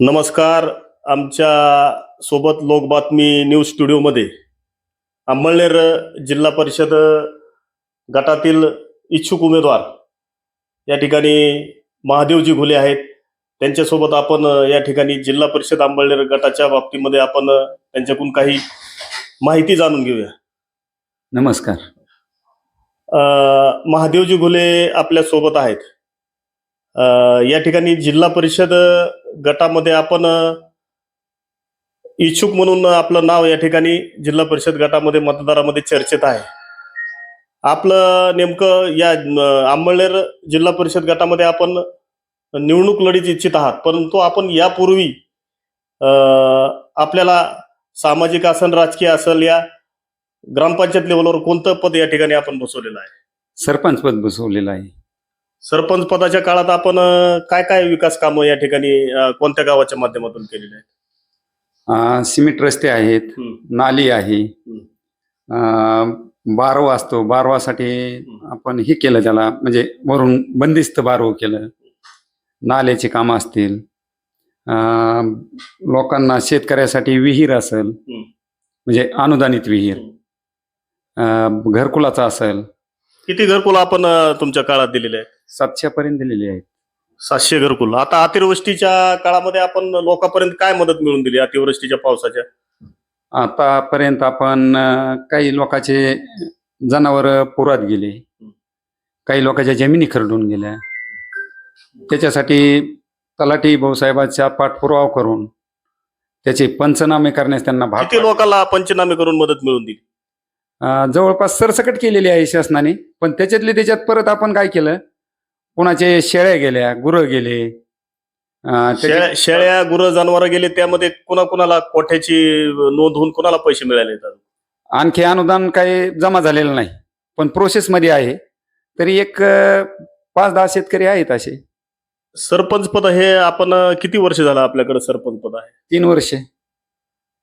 नमस्कार. आमच्यासोबत लोकबातमी न्यूज स्टुडिओमध्ये अंमळनेर जिल्हा परिषद गटातील इच्छुक उमेदवार या ठिकाणी महादेवजी घुले आहेत. त्यांच्यासोबत आपण या ठिकाणी जिल्हा परिषद अंमळनेर गटाच्या बाबतीमध्ये आपण त्यांच्याकडून काही माहिती जाणून घेऊया. नमस्कार. महादेवजी घुले आपल्यासोबत आहेत. या ठिकाणी जिल्हा परिषद गटामध्ये आपण इच्छुक म्हणून आपलं नाव या ठिकाणी जिल्हा परिषद गटामध्ये मतदारामध्ये चर्चेत आहे. आपलं नेमकं या आंबळनेर जिल्हा परिषद गटामध्ये आपण निवडणूक लढीत इच्छित आहात. परंतु आपण यापूर्वी आपल्याला सामाजिक आसन राजकीय असेल या ग्रामपंचायत लेवलवर कोणतं पद या ठिकाणी आपण बसवलेलं आहे? सरपंच पद बसवलेलं आहे. सरपंच पदाच्या काळात आपण अं, काय काय विकास कामं या ठिकाणी अं, कोणत्या गावाच्या माध्यमातून केलेली आहेत? अं, सिमेंट रस्ते आहेत हम्म. नाली आहे. अं, बारवा असतो बारवासाठी आपण हे केलं त्याला म्हणजे वरून बंदिस्त बारव केलं. नाल्याची कामं असतील. अं, लोकांना शेतकऱ्यासाठी विहीर असेल म्हणजे अनुदानित विहीर. अं, घरकुलाचा असेल. किती घरकुल आपण अं, तुमच्या काळात दिलेले आहेत? सातशे पर्यंत दिलेली आहेत. सातशे घरकुल. आता अतिवृष्टीच्या काळामध्ये आपण लोकांपर्यंत काय मदत मिळून दिली अतिवृष्टीच्या पावसाच्या? आतापर्यंत आपण अं, काही लोकांचे जनावर पुरात गेले. काही लोकांच्या जमिनी खरडून गेल्या. त्याच्यासाठी तलाठी भाऊसाहेबांचा पाठपुरावा करून त्याचे पंचनामे करण्यास त्यांना भाग किती पाडले. लोकांना पंचनामे करून मदत मिळून दिली? अं, जवळपास सरसकट केलेली आहे शासनाने पण त्याच्यातले त्याच्यात परत आपण काय केलं? कुणाचे शेळ्या गेल्या गुरं गेले अं, त्याचे- शेळ्या शेळ्या गुरं जनावरं गेले त्यामध्ये कुणा कुणाला कोठ्याची नोंद होऊन कुणाला पैसे मिळाले आहेत? आणखी अनुदान काही जमा झालेलं नाही पण प्रोसेसमध्ये आहे. तरी एक अं, पाच दहा शेतकरी आहेत असे. सरपंच पद हे आपण अं, किती वर्ष झालं आपल्याकडे सरपंच पद आहे? तीन वर्षे.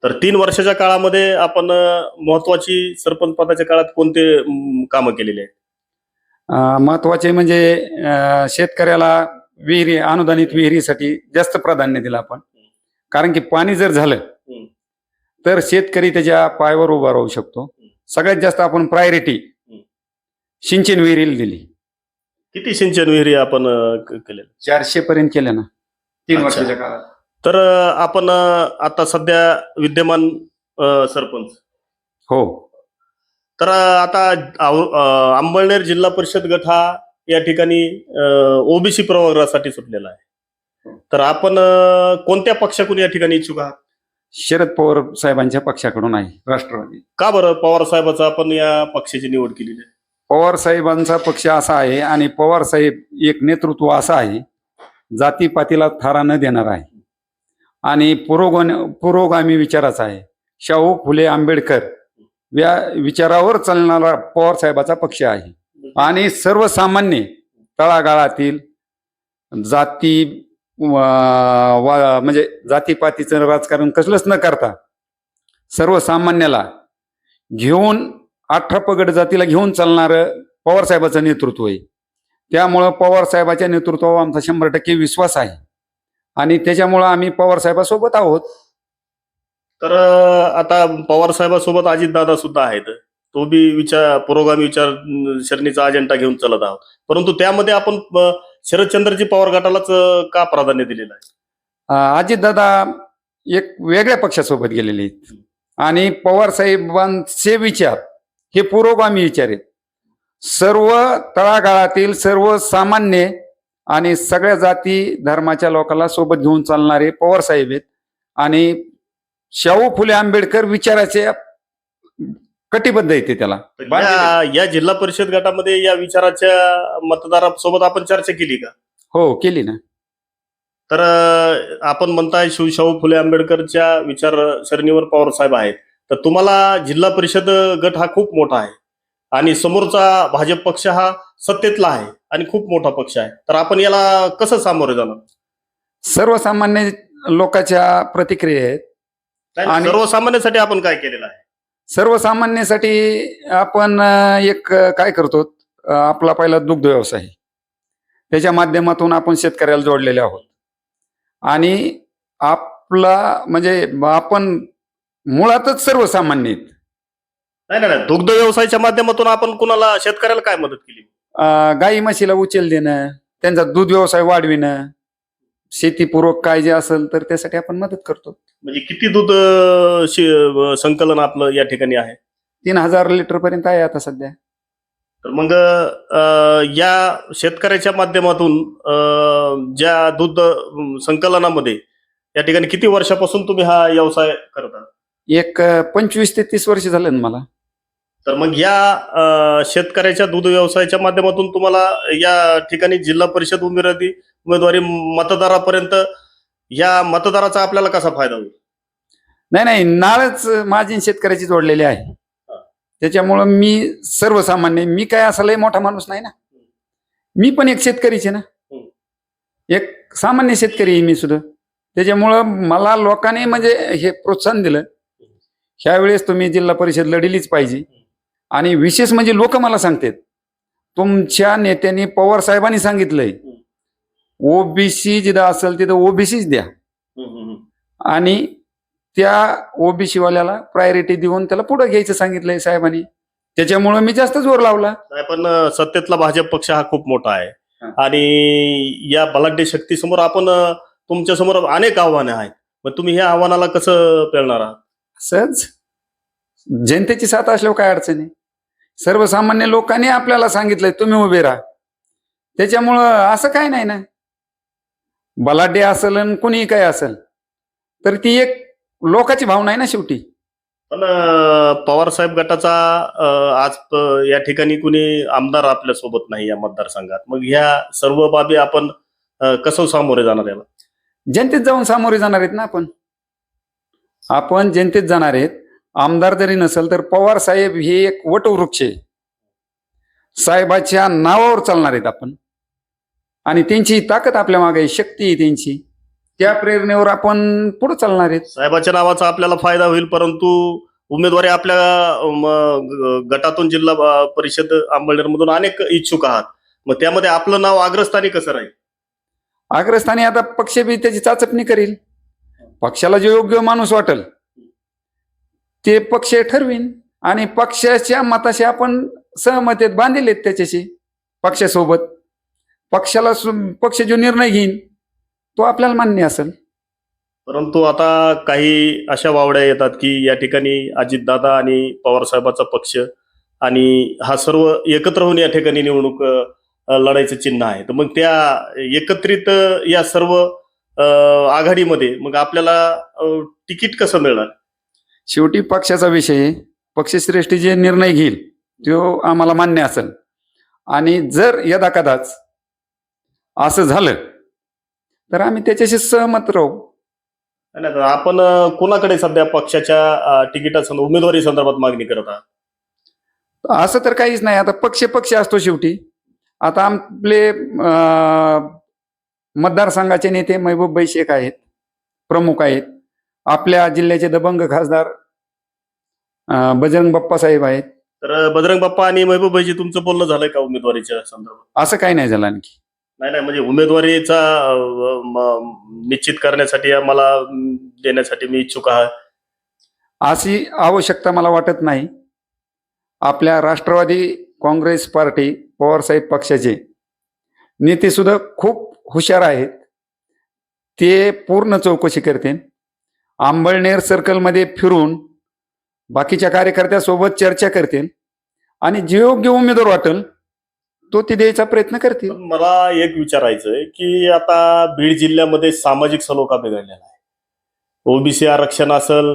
तर तीन वर्षाच्या काळामध्ये आपण अं, महत्वाची सरपंच पदाच्या काळात कोणते अं, कामं केलेली आहेत? महत्त्वाचे म्हणजे शेतकऱ्याला विहिरी अनुदानित विहिरीसाठी जास्त प्राधान्य दिलं आपण. कारण की पाणी जर झालं. तर शेतकरी त्याच्या पायावर उभा राहू शकतो. सगळ्यात जास्त आपण प्रायोरिटी सिंचन विहिरीला दिली. किती सिंचन विहिरी आपण अं, क- केलेल्या? चारशे पर्यंत केल्या ना. तीन. वर्षाच्या काळात. तर आपण आता सध्या विद्यमान सरपंच हो. तर आता अंबळनेर जिल्हा परिषद गट हा या ठिकाणी ओबीसी प्रवर्गासाठी सुटलेला आहे. तर आपण कोणत्या पक्षाकडून या ठिकाणी इच्छुक आहात? शरद पवार साहेबांच्या पक्षाकडून आहे राष्ट्रवादी. का बरं? पवार साहेबाचा आपण या पक्षाची निवड केलेली आहे. पवार साहेबांचा पक्ष असा आहे आणि पवार साहेब एक नेतृत्व असं आहे जातीपातीला थारा न देणार आहे. आणि पुरोगम पुरोगामी विचाराचा आहे. शाहू फुले आंबेडकर या विचारावर चालणारा पवार साहेबाचा पक्ष आहे. आणि सर्वसामान्य तळागाळातील जाती वा- वा- म्हणजे जातीपातीचं राजकारण कसलंच न करता सर्वसामान्याला घेऊन अठरा पगड जातीला घेऊन चालणारं पवारसाहेबाचं नेतृत्व आहे. त्यामुळं पवार साहेबाच्या नेतृत्वावर आमचा शंभर टक्के विश्वास आहे. आणि त्याच्यामुळं आम्ही पवार साहेबासोबत आहोत. तर आता पवार साहेबांसोबत अजितदादा सुद्धा आहेत. तो बी विचार पुरोगामी विचार शरणीचा सरणीचा अजेंडा घेऊन चालत आहोत. परंतु त्यामध्ये आपण शरदचंद्रजी पवार गटालाच का प्राधान्य दिलेलं आहे? अजितदादा एक वेगळ्या पक्षासोबत गेलेले आहेत. आणि पवार साहेबांचे विचार हे पुरोगामी विचार आहेत. सर्व तळागाळातील सर्व सामान्य आणि सगळ्या जाती धर्माच्या लोकांना सोबत घेऊन चालणारे पवार साहेब आहेत. आणि शाहू फुले आंबेडकर विचाराचे कटिबद्ध येते त्याला. या या जिल्हा परिषद गटामध्ये या विचाराच्या मतदारासोबत आपण चर्चा केली का? हो केली ना. तर आपण म्हणताय शिवशाहू फुले आंबेडकरच्या विचारसरणीवर पवार साहेब आहेत. तर तुम्हाला जिल्हा परिषद गट हा खूप मोठा आहे. आणि समोरचा भाजप पक्ष हा सत्तेतला आहे आणि खूप मोठा पक्ष आहे. तर आपण याला कसं सामोरे जाणार? सर्वसामान्य लोकांच्या प्रतिक्रिया आहेत. आणि- सर्वसामान्यांसाठी आपण काय केलेलं आहे? सर्वसामान्यासाठी आपण अ, एक अ, काय करतो अ, आपला पहिला दुग्ध व्यवसाय. त्याच्या माध्यमातून आपण शेतकऱ्याला जोडलेले आहोत. आणि आपला म्हणजे आपण मुळातच सर्वसामान्य आहेत. नाही नाही नाही. दुग्ध व्यवसायाच्या माध्यमातून आपण कुणाला शेतकऱ्याला काय मदत केली? अं, गाई म्हशीला उचल देणं त्यांचा दूध व्यवसाय वाढविणं शेतीपूर्वक काय जे असेल तर त्यासाठी आपण मदत करतो. म्हणजे किती दूध अं, शे- अं, संकलन आपलं या ठिकाणी आहे? तीन हजार लिटर पर्यंत आहे आता सध्या. तर मग अं, या शेतकऱ्याच्या माध्यमातून अं, ज्या दूध अं, संकलनामध्ये या ठिकाणी किती वर्षापासून तुम्ही हा व्यवसाय करता? एक अं, पंचवीस ते तीस वर्ष झाले ना मला. तर मग या अं, शेतकऱ्याच्या दूध व्यवसायाच्या माध्यमातून तुम्हाला या ठिकाणी जिल्हा परिषद उमेदवारी उमेदवारी मतदारापर्यंत या मतदाराचा आपल्याला कसा फायदा होईल? नाही नाही नाळच माझी शेतकऱ्याची जोडलेली आहे. त्याच्यामुळं मी सर्वसामान्य मी काय असा लय मोठा माणूस नाही ना? मी पण एक शेतकरीचे ना? एक सामान्य शेतकरी आहे मी सुद्धा. त्याच्यामुळं मला लोकांनी म्हणजे हे प्रोत्साहन दिलं. ह्यावेळेस तुम्ही जिल्हा परिषद लढिलीच पाहिजे. आणि विशेष म्हणजे लोक मला सांगतात. तुमच्या नेत्यांनी पवार साहेबांनी सांगितलंय. ओबीसी जिथं असेल तिथं ओबीसीच द्या. आणि त्या ओबीसी वाल्याला प्रायोरिटी देऊन त्याला पुढे घ्यायचं सांगितलंय साहेबांनी. त्याच्यामुळं मी जास्त जोर लावला. पण सत्तेतला भाजप पक्ष हा खूप मोठा आहे. आणि या बलाढ्य शक्तीसमोर आपण तुमच्यासमोर अनेक आव्हाने आहेत. मग तुम्ही ह्या आव्हानाला कसं पेलणार आहात? सहज. जनतेची साथ असल्यावर काय अडचण आहे? सर्वसामान्य लोकांनी आपल्याला सांगितलंय तुम्ही उभे राहा. त्याच्यामुळं असं काय नाही ना? बलाढ्य असेल आणि कुणीही काय असेल तर ती एक लोकाची भावना आहे ना शेवटी. पण पवार साहेब गटाचा आज या ठिकाणी कुणी आमदार आपल्यासोबत नाही या मतदारसंघात. मग ह्या सर्व बाबी आपण कसं सामोरे जाणार याला जनतेत जाऊन सामोरे जाणार आहेत ना आपण? आपण जनतेत जाणार आहेत. आमदार जरी नसेल तर पवार साहेब हे एक वटवृक्ष आहे. साहेबाच्या नावावर चालणार आहेत आपण. आणि त्यांची ताकद आपल्या मागे आहे, शक्ती आहे त्यांची. त्या प्रेरणेवर आपण पुढे चालणार आहेत. साहेबाच्या नावाचा आपल्याला फायदा होईल परंतु उमेदवारी आपल्या अं, म- ग- गटातून जिल्हा ब- परिषद अंबळनेरमधून अनेक इच्छुक आहात. मग त्यामध्ये आपलं नाव अग्रस्थानी कसं राहील? अग्रस्थानी आता पक्ष बी त्याची चाचपणी करील. पक्षाला जो योग्य माणूस वाटेल ते पक्ष ठरवीन. आणि पक्षाच्या मताशी आपण सहमतेत बांधलेत त्याच्याशी पक्षासोबत. पक्षाला पक्ष जो निर्णय घेईन तो आपल्याला मान्य असेल. परंतु आता काही अशा वावड्या येतात की या ठिकाणी अजितदादा आणि पवारसाहेबाचा पक्ष आणि हा सर्व एकत्र होऊन या ठिकाणी निवडणूक लढायचं चिन्ह आहे. तर मग त्या एकत्रित या सर्व आघाडीमध्ये मग आपल्याला तिकीट कसं मिळणार? शेवटी पक्षाचा विषय. पक्षश्रेष्ठी जे निर्णय घेईल तो आम्हाला मान्य असेल. आणि जर यदा कदाच असं झालं. तर आम्ही त्याच्याशी सहमत राहू. नाही आपण अ, कुणाकडे सध्या पक्षाच्या अ, तिकिटा संदर्भात उमेदवारी संदर्भात मागणी करत आहात? असं तर काहीच नाही. आता पक्ष पक्ष असतो शेवटी. आता आपले अं, मतदारसंघाचे नेते महबूब भाई शेख आहेत प्रमुख आहेत. आपल्या जिल्ह्याचे दबंग खासदार अं, बजरंग बाप्पा साहेब आहेत. तर बजरंग बाप्पा आणि महबूब भाईजी तुमचं बोलणं झालंय का उमेदवारीच्या संदर्भात? असं काही नाही झालं आणखी. नाही नाही म्हणजे उमेदवारीचा म- निश्चित करण्यासाठी मला देण्यासाठी मी इच्छुक आहे. अशी आवश्यकता मला वाटत नाही. आपल्या राष्ट्रवादी काँग्रेस पार्टी पवारसाहेब पक्षाचे नेतेसुद्धा खूप हुशार आहेत. ते पूर्ण चौकशी करतील. आंबळनेर सर्कलमध्ये फिरून बाकीच्या कार्यकर्त्यासोबत चर्चा करतील. आणि जे योग्य उमेदवार वाटेल तो ते द्यायचा प्रयत्न करतील. मला एक विचारायचं आहे की आता बीड जिल्ह्यामध्ये सामाजिक सलोखा बिघडलेला आहे. ओबीसी आरक्षण असेल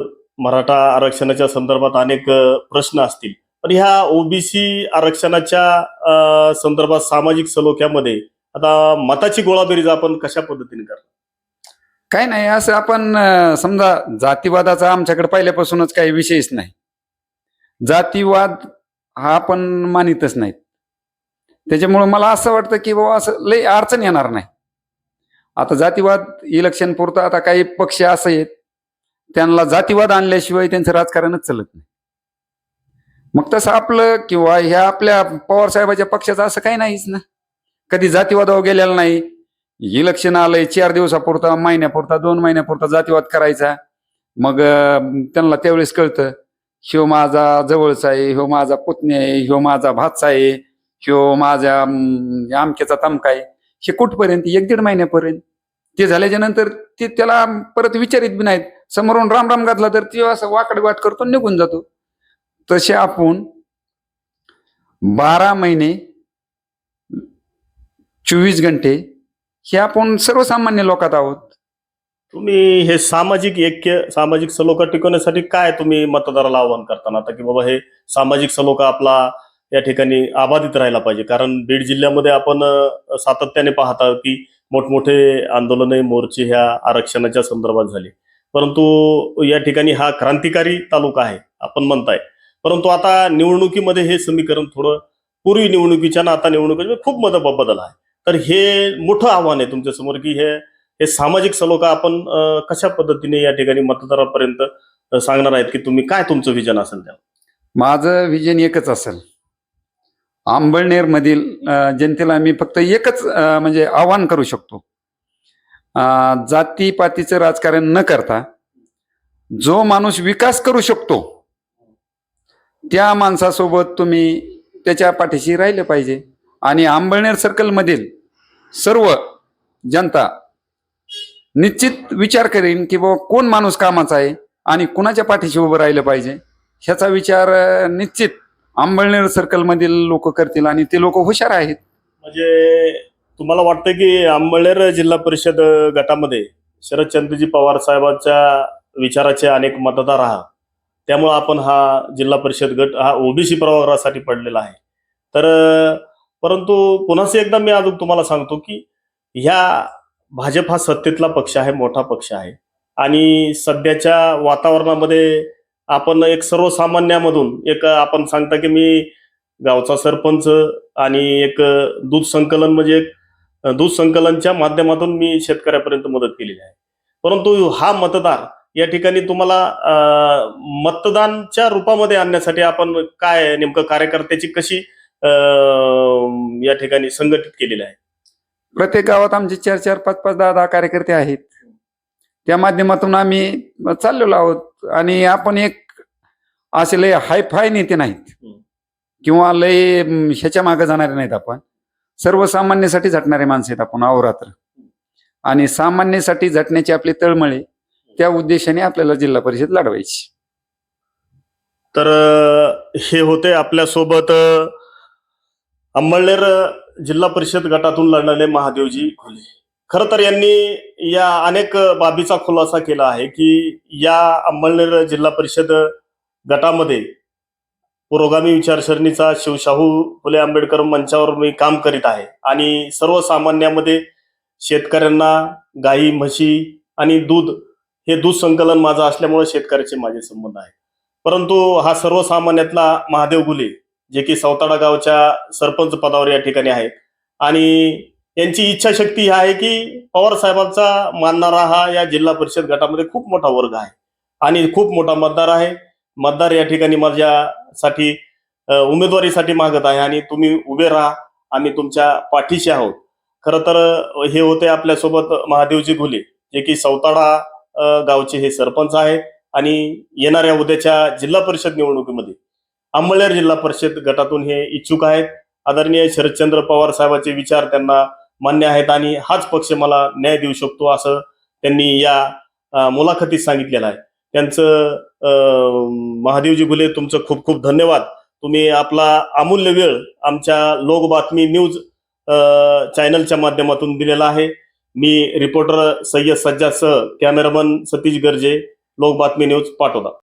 मराठा आरक्षणाच्या संदर्भात अनेक प्रश्न असतील. पण ह्या ओबीसी आरक्षणाच्या संदर्भात सामाजिक सलोख्यामध्ये आता मताची गोळाबेरीज आपण कशा पद्धतीने करतो काय नाही असं आपण समजा जातीवादाचा आमच्याकडे पहिल्यापासूनच काही विषयच नाही. जातीवाद हा आपण मानितच नाहीत. त्याच्यामुळं मला असं वाटतं की बाबा असं लय अडचण येणार नाही. आता जातीवाद इलेक्शन पुरतं आता काही पक्ष असं आहेत त्यांना जातीवाद आणल्याशिवाय त्यांचं राजकारणच चालत नाही. मग तसं आपलं किंवा ह्या आपल्या पवार साहेबाच्या पक्षाचं असं काही नाहीच ना. कधी जातीवादावर गेलेला नाही. इलेक्शन आलंय चार दिवसापुरता महिन्यापुरता दोन महिन्यापुरता जातीवाद करायचा. मग त्यांना त्यावेळेस कळतं ह्यो माझा जवळचा आहे ह्यो माझा पुतणी आहे ह्यो माझा भातचा आहे. ह्यो माझ्या आमक्याचा अमक्याचा तमका आहे. हे कुठपर्यंत? एक दीड महिन्यापर्यंत. ते झाल्याच्यानंतर ते त्याला परत विचारित बी नाहीत. समोरून राम राम घातला तर ते असं वाकड वाट करतो निघून जातो. तसे आपण बारा महिने चोवीस घंटे हे आपण सर्वसामान्य लोकात आहोत. तुम्ही हे सामाजिक ऐक्य सामाजिक सलोखा टिकवण्यासाठी काय तुम्ही मतदाराला आवाहन करताना? आता की बाबा हे सामाजिक सलोखा आपला या ठिकाणी अबाधित राहायला पाहिजे. कारण बीड जिल्ह्यामध्ये आपण सातत्याने पाहत आहोत की मोठमोठे आंदोलने मोर्चे ह्या आरक्षणाच्या संदर्भात झाले. परंतु या ठिकाणी हा क्रांतिकारी तालुका आहे आपण म्हणताय. परंतु आता निवडणुकीमध्ये हे समीकरण थोडं पूर्वी निवडणुकीच्या ना आता निवडणुकीच्या खूप मत बदल आहे. तर हे मोठं आव्हान आहे तुमच्यासमोर की हे हे सामाजिक सलोखा आपण कशा पद्धतीने या ठिकाणी मतदारापर्यंत सांगणार आहेत की तुम्ही काय तुमचं विजन असेल त्या माझं विजन एकच असेल. आंबळनेरमधील जनतेला मी फक्त एकच म्हणजे आवाहन करू शकतो. जातीपातीचं राजकारण न करता जो माणूस विकास करू शकतो त्या माणसासोबत तुम्ही त्याच्या पाठीशी राहिलं पाहिजे. आणि आंबळनेर सर्कलमधील सर्व जनता निश्चित विचार करेन की बाबा कोण माणूस कामाचा आहे आणि कुणाच्या पाठीशी उभं राहिलं पाहिजे ह्याचा विचार निश्चित अंबळनेर आंबळनेर सर्कलमधील लोक करतील आणि ते लोक हुशार आहेत. म्हणजे तुम्हाला वाटतं की अंबळनेर जिल्हा परिषद गटामध्ये शरदचंद्रजी पवार साहेबांच्या विचाराचे अनेक मतदार आहात. त्यामुळे आपण हा जिल्हा परिषद गट हा ओबीसी प्रवर्गासाठी पडलेला आहे. तर परंतु पुन्हा एकदा मी अजून तुम्हाला सांगतो की ह्या भाजप हा सत्तेतला पक्ष आहे मोठा पक्ष आहे. आणि सध्याच्या वातावरणामध्ये आपण एक सर्वसामान्यामधून एक आपण सांगता की मी गावचा सरपंच आणि एक दूध संकलन म्हणजे एक दूध संकलनच्या माध्यमातून मी शेतकऱ्यापर्यंत मदत केलेली आहे. परंतु हा मतदार या ठिकाणी तुम्हाला मतदानच्या रूपामध्ये आणण्यासाठी आपण काय नेमकं कार्यकर्त्याची कशी या ठिकाणी संघटित केलेली आहे? प्रत्येक गावात आमचे चार चार पाच पाच दहा दहा कार्यकर्ते आहेत. त्या माध्यमातून आम्ही चाललेलो आहोत. आणि आपण एक असे लय हाय फाय नेते नाहीत. किंवा लय ह्याच्या मागे जाणारे नाहीत आपण. सर्वसामान्यासाठी झटणारे माणसं आहेत आपण अहोरात्र. आणि सामान्यासाठी झटण्याची आपली तळमळे त्या उद्देशाने आपल्याला जिल्हा परिषद लढवायची. तर हे होते आपल्यासोबत अ, अंबळनेर जिल्हा परिषद गटातून लढणारे महादेवजी खोले खर तर यांनी या अनेक बाबीचा खुलासा केला आहे की या अंबळनेर जिल्हा परिषद गटामध्ये पुरोगामी विचारसरणीचा शिवशाहू फुले आंबेडकर मंचावर मी काम करीत आहे. आणि सर्वसामान्यामध्ये शेतकऱ्यांना गाई म्हशी आणि दूध हे दूध संकलन माझं असल्यामुळे शेतकऱ्याचे माझे संबंध आहेत. परंतु हा सर्वसामान्यातला महादेव गुले जे की सौताडा गावच्या सरपंच पदावर या ठिकाणी आहेत. आणि यांची इच्छाशक्ती ही आहे की पवार साहेबांचा मानणारा हा या जिल्हा परिषद गटामध्ये खूप मोठा वर्ग आहे. आणि खूप मोठा मतदार आहे. मतदार या ठिकाणी माझ्यासाठी उमेदवारीसाठी मागत आहे आणि तुम्ही उभे राहा. आम्ही तुमच्या पाठीशी आहोत. खरं तर हे होते आपल्यासोबत महादेवजी घुले जे की सौताडा गावचे हे सरपंच आहेत. आणि येणाऱ्या उद्याच्या जिल्हा परिषद निवडणुकीमध्ये अंबळनेर जिल्हा परिषद गटातून हे इच्छुक आहेत. आदरणीय शरदचंद्र पवार साहेबांचे विचार त्यांना मान्य आहेत आणि हाच पक्ष मला न्याय देऊ शकतो असं त्यांनी या मुलाखतीत सांगितलेलं आहे. त्यांचं महादेवजी भुले तुमचं खूप खूप धन्यवाद. तुम्ही आपला अमूल्य वेळ आमच्या लोक बातमी न्यूज चॅनलच्या माध्यमातून दिलेला आहे. मी रिपोर्टर सय्यद सज्जादसह कॅमेरामन सतीश गर्जे लोक बातमी न्यूज पाठवला